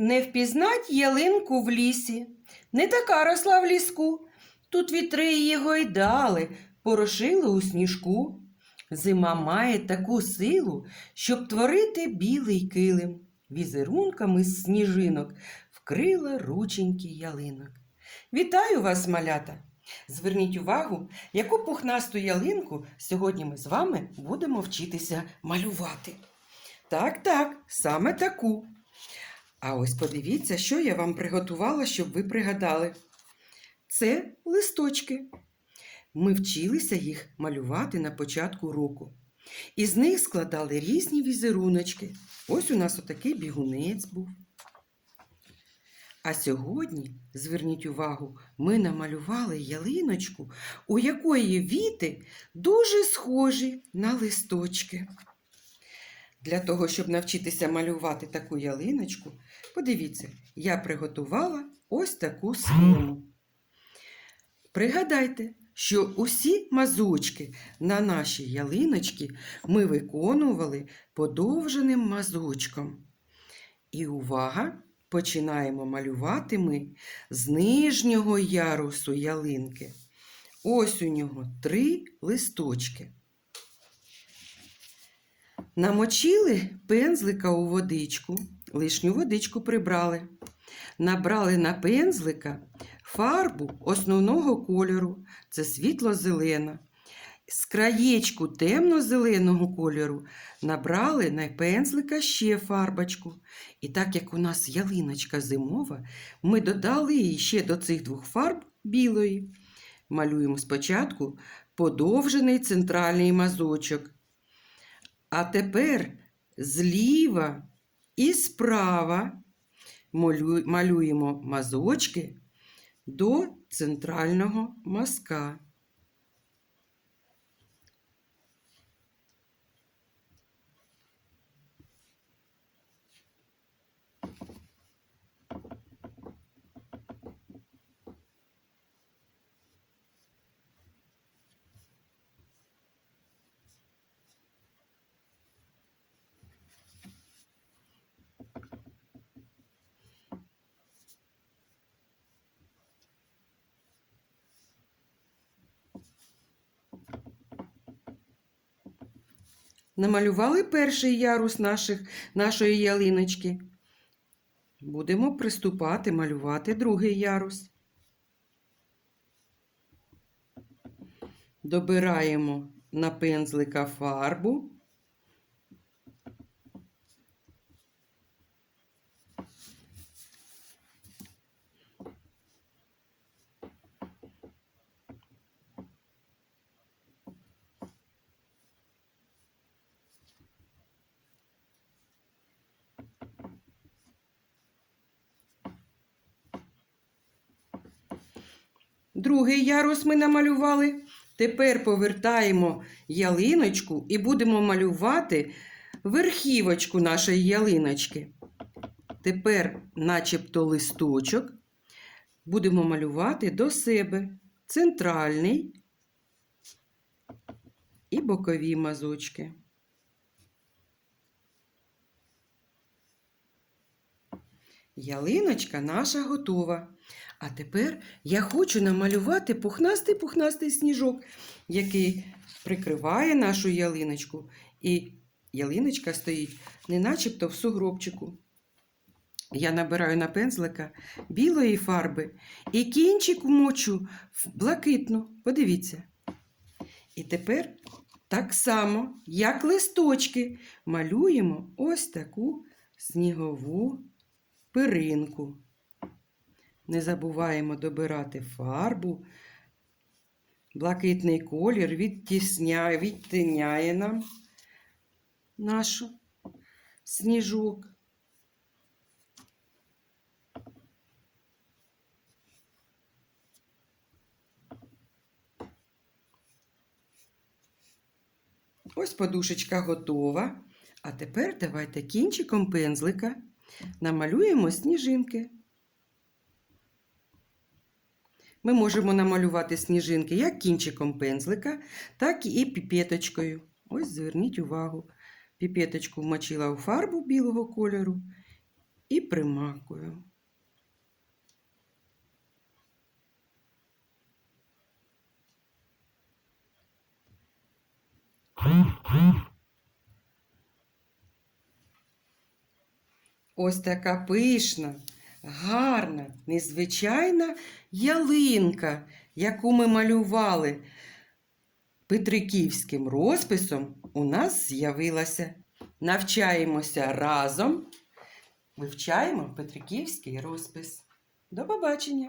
Не впізнать ялинку в лісі, не така росла в ліску. Тут вітри її гойдали, порошили у сніжку. Зима має таку силу, щоб творити білий килим. Візерунками з сніжинок вкрила рученьки ялинок. Вітаю вас, малята! Зверніть увагу, яку пухнасту ялинку сьогодні ми з вами будемо вчитися малювати. Так, так, саме таку. А ось подивіться, що я вам приготувала, щоб ви пригадали. Це листочки. Ми вчилися їх малювати на початку року. Із них складали різні візеруночки. Ось у нас отакий бігунець був. А сьогодні, зверніть увагу, ми намалювали ялиночку, у якої віти дуже схожі на листочки. Для того, щоб навчитися малювати таку ялиночку, подивіться, я приготувала ось таку схему. Пригадайте, що усі мазочки на нашій ялиночці ми виконували подовженим мазочком. І увага! Починаємо малювати ми з нижнього ярусу ялинки. Ось у нього три листочки. Намочили пензлика у водичку, лишню водичку прибрали. Набрали на пензлика фарбу основного кольору, це світло-зелена. З краєчку темно-зеленого кольору набрали на пензлика ще фарбочку. І так як у нас ялиночка зимова, ми додали її ще до цих двох фарб білої. Малюємо спочатку подовжений центральний мазочок. А тепер зліва і справа малюємо мазочки до центрального мазка. Намалювали перший ярус наших, нашої ялиночки. Будемо приступати малювати другий ярус. Добираємо на пензлика фарбу. Другий ярус ми намалювали. Тепер повертаємо ялиночку і будемо малювати верхівочку нашої ялиночки. Тепер, начебто листочок, будемо малювати до себе центральний і бокові мазочки. Ялиночка наша готова. А тепер я хочу намалювати пухнастий-пухнастий сніжок, який прикриває нашу ялиночку. І ялиночка стоїть не начебто в сугробчику. Я набираю на пензлика білої фарби і кінчик мочу в блакитну. Подивіться. І тепер так само, як листочки, малюємо ось таку снігову пиринку. Не забуваємо добирати фарбу. Блакитний колір відтісняє, відтиняє нам нашу сніжок. Ось подушечка готова. А тепер давайте кінчиком пензлика намалюємо сніжинки. Ми можемо намалювати сніжинки як кінчиком пензлика, так і піпеточкою. Ось зверніть увагу. Піпеточку вмочила у фарбу білого кольору і примакую. Ось така пишна, гарна, незвичайна ялинка, яку ми малювали петриківським розписом, у нас з'явилася. Навчаємося разом, вивчаємо петриківський розпис. До побачення!